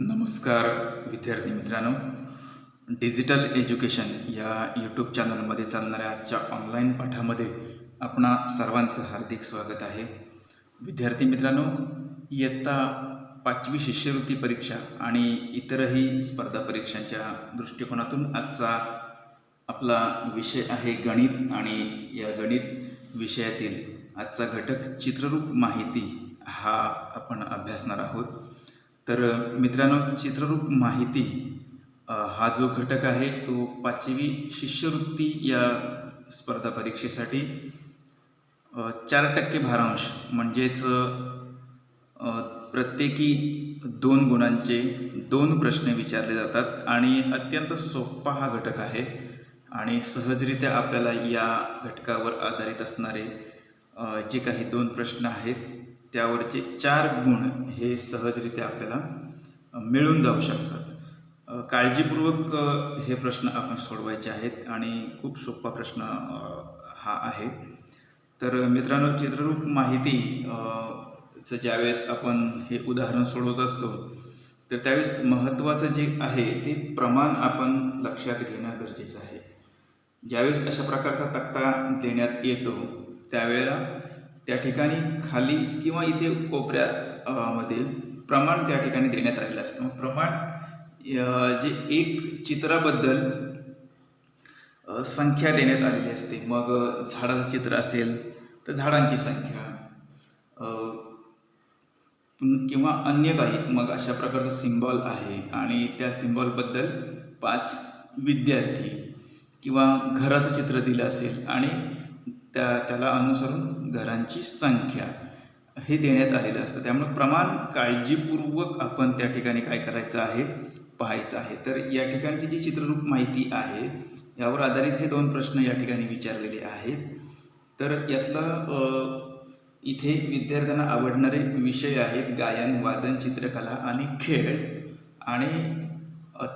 नमस्कार विद्यार्थी मित्रांनो. डिजिटल एज्युकेशन या यूट्यूब चॅनलमध्ये चालणाऱ्या आजच्या ऑनलाईन पाठामध्ये आपणा सर्वांचं हार्दिक स्वागत आहे. विद्यार्थी मित्रांनो इयत्ता पाचवी शिष्यवृत्ती परीक्षा आणि इतरही स्पर्धा परीक्षांच्या दृष्टिकोनातून आजचा आपला विषय आहे गणित आणि या गणित विषयातील आजचा घटक चित्ररूप माहिती हा आपण अभ्यासणार आहोत. तर मित्रांनो चित्ररूप माहिती हा जो घटक आहे तो पाचवी शिष्यवृत्ती या स्पर्धा परीक्षेसाठी चार टक्के भारांश म्हणजेच प्रत्येकी दोन गुणांचे दोन प्रश्न विचारले जातात आणि अत्यंत सोपा हा घटक आहे आणि सहजरित्या आपल्याला या घटकावर आधारित असणारे जे काही दोन प्रश्न आहेत त्यावरचे चार गुण हे सहजरित्या आपल्याला मिळून जाऊ शकतात. काळजीपूर्वक हे प्रश्न आपण सोडवायचे आहेत आणि खूप सोपा प्रश्न हा आहे. तर मित्रांनो चित्ररूप माहिती चं ज्यावेळेस आपण हे उदाहरण सोडवत असतो तर त्यावेळेस महत्त्वाचं जे आहे ते प्रमाण आपण लक्षात घेणं गरजेचं आहे. ज्यावेळेस अशा प्रकारचा तक्ता देण्यात येतो त्यावेळेला त्या ठिकाणी खाली किंवा इथे कोपऱ्यामध्ये प्रमाण त्या ठिकाणी देण्यात आलेलं असतं. मग प्रमाण जे एक चित्राबद्दल संख्या देण्यात आलेली असते. मग झाडाचं चित्र असेल तर झाडांची संख्या किंवा अन्य काही. मग अशा प्रकारचं सिम्बॉल आहे आणि त्या सिम्बॉलबद्दल पाच विद्यार्थी किंवा घराचं चित्र दिलं असेल आणि त्या त्याला अनुसरून घरांची संख्या हे देण्यात आलेलं असतं. त्यामुळे प्रमाण काळजीपूर्वक आपण त्या ठिकाणी काय करायचं आहे? पाहायचं आहे. तर या ठिकाणची जी चित्ररूप माहिती आहे यावर आधारित हे दोन प्रश्न या ठिकाणी विचारलेले आहेत. तर यातला इथे विद्यार्थ्यांना आवडणारे विषय आहेत गायन वादन चित्रकला आणि खेळ. आणि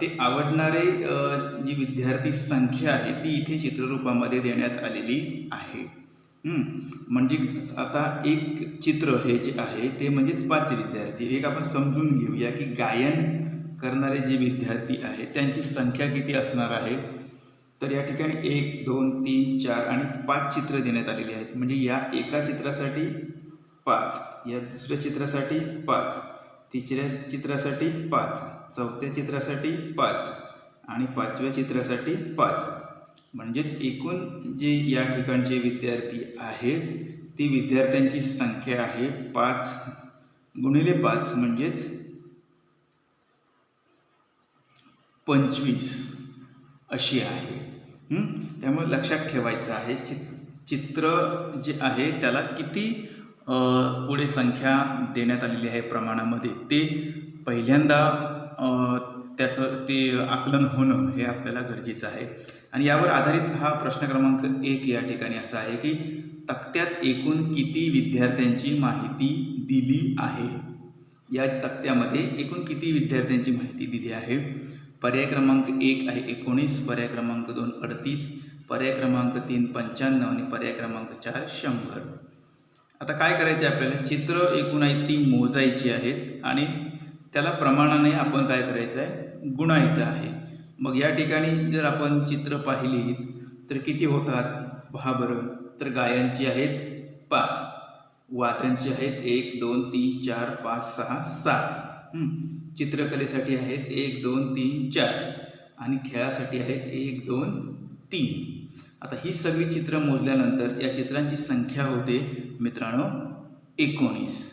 ते आवडणारे जी विद्यार्थी संख्या आहे ती इथे चित्ररूपामध्ये देण्यात आलेली आहे. म्हणजे आता एक चित्र हे जे आहे ते म्हणजेच पाच विद्यार्थी. एक आपण समजून घेऊया की गायन करणारे जे विद्यार्थी आहेत त्यांची संख्या किती असणार आहे? तर या ठिकाणी एक दोन तीन चार आणि पाच चित्र देण्यात आलेली आहेत. म्हणजे या एका चित्रासाठी पाच या दुसऱ्या चित्रासाठी पाच तिसऱ्या चित्रासाठी पाच चौथ्या चित्रासाठी पाच आणि पाचव्या चित्रासाठी पाच. म्हणजेच एकूण जे या ठिकाणचे विद्यार्थी आहेत ती विद्यार्थ्यांची संख्या आहे पाच गुणिले पाच म्हणजेच पंचवीस अशी आहे. त्यामुळे लक्षात ठेवायचं आहे चि चित्र जे आहे त्याला किती पुढे संख्या देण्यात आलेली आहे प्रमाणामध्ये ते पहिल्यांदा त्याचं ते आकलन होणं हे आपल्याला गरजेचं आहे. आणि यावर आधारित हा प्रश्न क्रमांक एक या ठिकाणी असा आहे की तक्त्यात एकूण किती विद्यार्थ्यांची माहिती दिली आहे? या तक्त्यामध्ये एकूण किती विद्यार्थ्यांची माहिती दिली आहे? पर्याय क्रमांक एक आहे एकोणीस पर्याय क्रमांक दोन अडतीस पर्याय क्रमांक तीन पंच्याण्णव आणि पर्याय क्रमांक चार शंभर. आता काय करायचं आहे आपल्याला? चित्र एकूण आहेत ती मोजायची आहेत आणि त्याला प्रमाणाने आपण काय करायचं आहे? गुणायचं आहे. मग या ठिकाणी जर आपण चित्र पाहिली तर किती होतात? पहा बरं. तर गायांची आहेत पाच. वाद्यांची आहेत एक दोन तीन चार पाच सहा सात. चित्रकलेसाठी आहेत एक दोन तीन चार. आणि खेळासाठी आहेत एक दोन तीन. आता ही सगळी चित्र मोजल्यानंतर या चित्रांची संख्या होते मित्रांनो एकोणीस.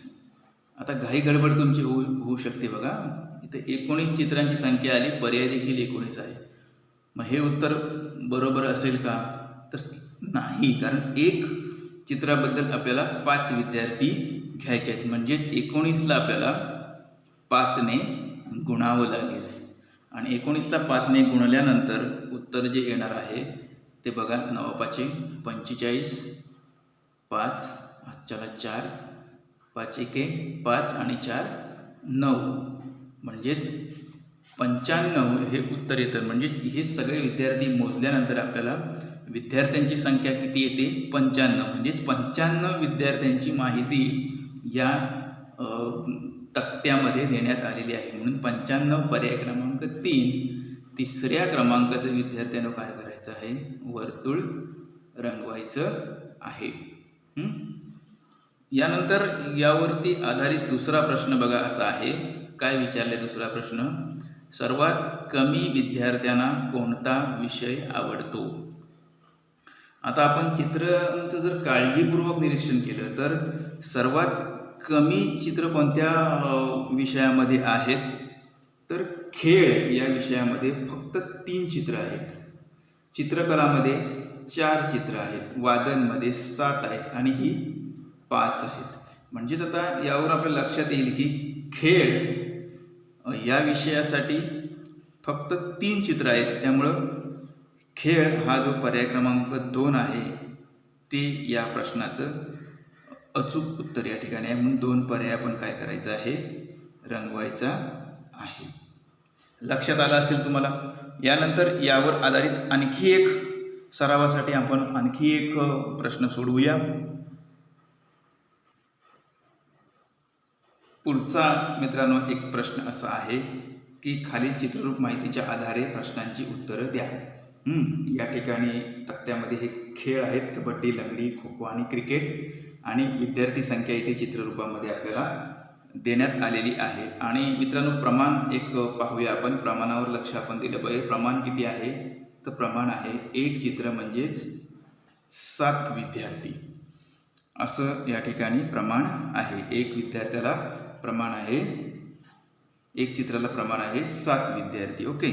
आता घाई गडबड तुमची होऊ होऊ शकते बघा. इथे एकोणीस चित्रांची संख्या आली पर्याय देखील एकोणीस आहे. मग हे उत्तर बरोबर असेल का? तर नाही कारण एक चित्राबद्दल आपल्याला पाच विद्यार्थी घ्यायचे आहेत. म्हणजेच एकोणीसला आपल्याला पाचने गुणावं लागेल. आणि एकोणीसला पाचने गुणल्यानंतर उत्तर जे येणार आहे ते बघा नवापाचे पंचेचाळीस पाच चला चार पाच एके पाच आणि चार नऊ. म्हणजेच पंच्याण्णव हे उत्तर येतं. म्हणजेच हे सगळे विद्यार्थी मोजल्यानंतर आपल्याला विद्यार्थ्यांची संख्या किती येते? पंच्याण्णव. म्हणजेच पंच्याण्णव विद्यार्थ्यांची माहिती या तक्त्यामध्ये देण्यात आलेली आहे. म्हणून पंच्याण्णव पर्याय क्रमांक तीन. तिसऱ्या क्रमांकाचं विद्यार्थ्यांना काय करायचं आहे? वर्तुळ रंगवायचं आहे. यानंतर यावरती आधारित दुसरा प्रश्न बघा असा आहे. काय विचारले? दुसरा प्रश्न. सर्वात कमी विद्यार्थ्यांना कोणता विषय आवडतो? आता आपण चित्रांचं जर काळजीपूर्वक निरीक्षण केलं तर सर्वात कमी चित्र कोणत्या विषयामध्ये आहेत? तर खेळ या विषयामध्ये फक्त तीन चित्र आहेत. चित्रकलामध्ये चार चित्र आहेत वादनमध्ये सात आहेत आणि ही पाच आहेत. म्हणजेच आता यावर आपल्या लक्षात येईल की खेळ या विषयासाठी फक्त तीन चित्र आहेत. त्यामुळं खेळ हा जो पर्याय क्रमांक दोन आहे ते या प्रश्नाचं अचूक उत्तर या ठिकाणी आहे. म्हणून दोन पर्याय आपण काय करायचं आहे? रंगवायचा आहे. लक्षात आलं असेल तुम्हाला? यानंतर यावर आधारित आणखी एक सरावासाठी आपण आणखी एक प्रश्न सोडवूया. पुढचा मित्रांनो एक प्रश्न असा आहे की खालील चित्ररूप माहितीच्या आधारे प्रश्नांची उत्तरं द्या. या ठिकाणी तक्त्यामध्ये हे खेळ आहेत कबड्डी लंगडी खो खो आणि क्रिकेट आणि विद्यार्थी संख्या इथे चित्ररूपामध्ये आपल्याला देण्यात आलेली आहे. आणि मित्रांनो प्रमाण एक पाहूया आपण. प्रमाणावर लक्ष आपण दिलं पाहिजे. प्रमाण किती आहे? तर प्रमाण आहे एक चित्र म्हणजेच सात विद्यार्थी. असं या ठिकाणी प्रमाण आहे. एक विद्यार्थ्याला प्रमाण आहे. एक चित्राला प्रमाण आहे सात विद्यार्थी. ओके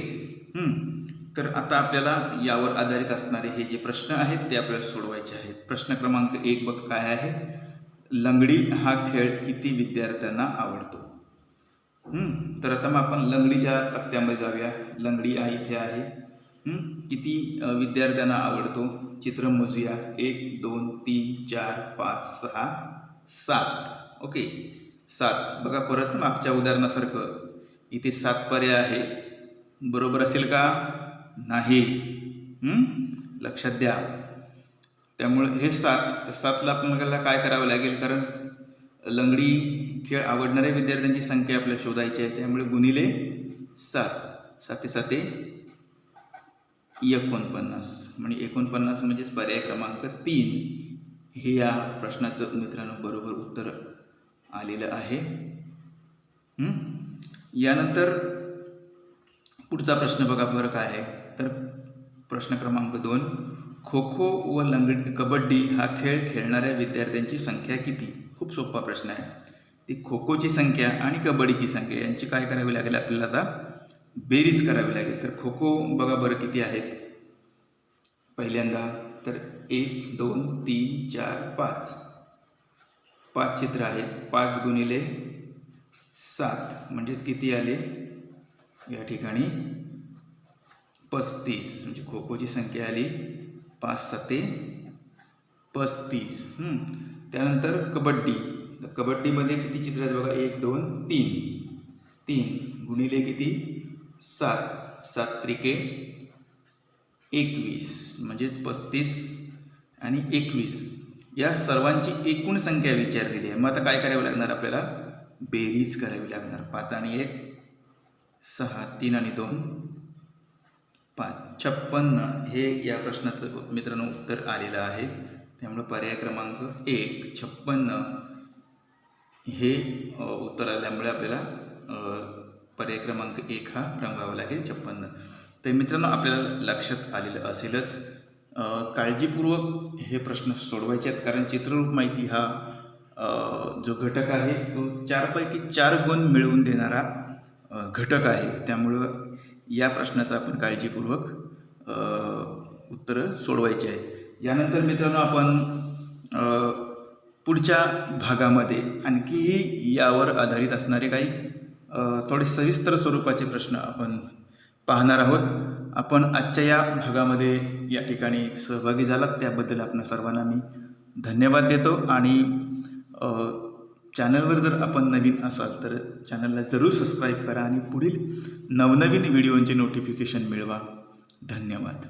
तर आता आपल्याला यावर आधारित असणारे हे जे प्रश्न आहेत ते आपल्याला सोडवायचे आहेत. प्रश्न क्रमांक एक बघ काय आहे. लंगडी हा खेळ किती विद्यार्थ्यांना आवडतो? तर आता मग आपण लंगडीच्या तक्त्यामध्ये जाऊया. लंगडी आहे इथे आहे. किती विद्यार्थ्यांना आवडतो? चित्र मोजूया. एक दोन तीन चार पाच सहा सात. ओके सात. बघा परत मागच्या उदाहरणासारखं. इथे सात पर्याय आहे. बरोबर असेल का? नाही. लक्षात द्या. त्यामुळे हे सात. तर सातला आपल्याला काय करावं लागेल? कारण लंगडी खेळ आवडणाऱ्या विद्यार्थ्यांची संख्या आपल्याला शोधायची आहे. त्यामुळे गुणिले सात. साते साते एकोणपन्नास. म्हणजे एकोणपन्नास म्हणजेच पर्याय क्रमांक तीन. हे या प्रश्नाचं मित्रांनो बरोबर उत्तर आलेलं आहे. यानंतर पुढचा प्रश्न बघा बरं काय आहे. तर प्रश्न क्रमांक दोन खो खो व लंगडी कबड्डी हा खेळ खेळणाऱ्या विद्यार्थ्यांची संख्या किती? खूप सोपा प्रश्न आहे. ती खो खोची संख्या आणि कबड्डीची संख्या यांची काय करावी लागेल आपल्याला आता? बेरीज करावी लागेल. तर खो खो बघा बरं किती आहेत. पहिल्यांदा तर एक दोन तीन चार पाच. पाच चित्र आहेत. पाच गुणिले सात. म्हणजेच किती आले? या ठिकाणी पस्तीस. म्हणजे खो खोची संख्या आली. पाच सते पस्तीस. त्यानंतर कबड्डी. तर कबड्डीमध्ये किती चित्र आहेत बघा? एक दोन तीन. तीन गुणिले किती? सात. सात त्रिके एकवीस. म्हणजेच पस्तीस आणि एकवीस. या सर्वांची एकूण संख्या विचारलेली आहे. मग आता काय करावं लागणार आपल्याला? बेरीज करावी लागणार. पाच आणि एक सहा तीन आणि दोन पाच. छप्पन्न हे या प्रश्नाचं मित्रांनो उत्तर आलेलं आहे. त्यामुळं पर्याय क्रमांक एक छप्पन्न हे उत्तर आल्यामुळे आपल्याला पर्याय क्रमांक एक हा रंगवावा लागेल छप्पन्न. तर मित्रांनो आपल्याला लक्षात आलेलं असेलच काळजीपूर्वक हे प्रश्न सोडवायचे आहेत कारण चित्ररूप माहिती हा जो घटक आहे तो चारपैकी चार गुण मिळवून देणारा घटक आहे. त्यामुळं या प्रश्नाचं आपण काळजीपूर्वक उत्तर उत्तरं सोडवायची आहेत यानंतर मित्रांनो आपण पुढच्या भागामध्ये आणखीही यावर आधारित असणारे काही थोडे सविस्तर स्वरूपाचे प्रश्न आपण पाहणार आहोत. आपण आजच्या या भागामध्ये या ठिकाणी सहभागी झालात त्याबद्दल आपण सर्वांना मी धन्यवाद देतो. आणि चॅनलवर जर आपण नवीन असाल तर चॅनलला जरूर सबस्क्राईब करा आणि पुढील नवनवीन व्हिडिओंचे नोटिफिकेशन मिळवा. धन्यवाद.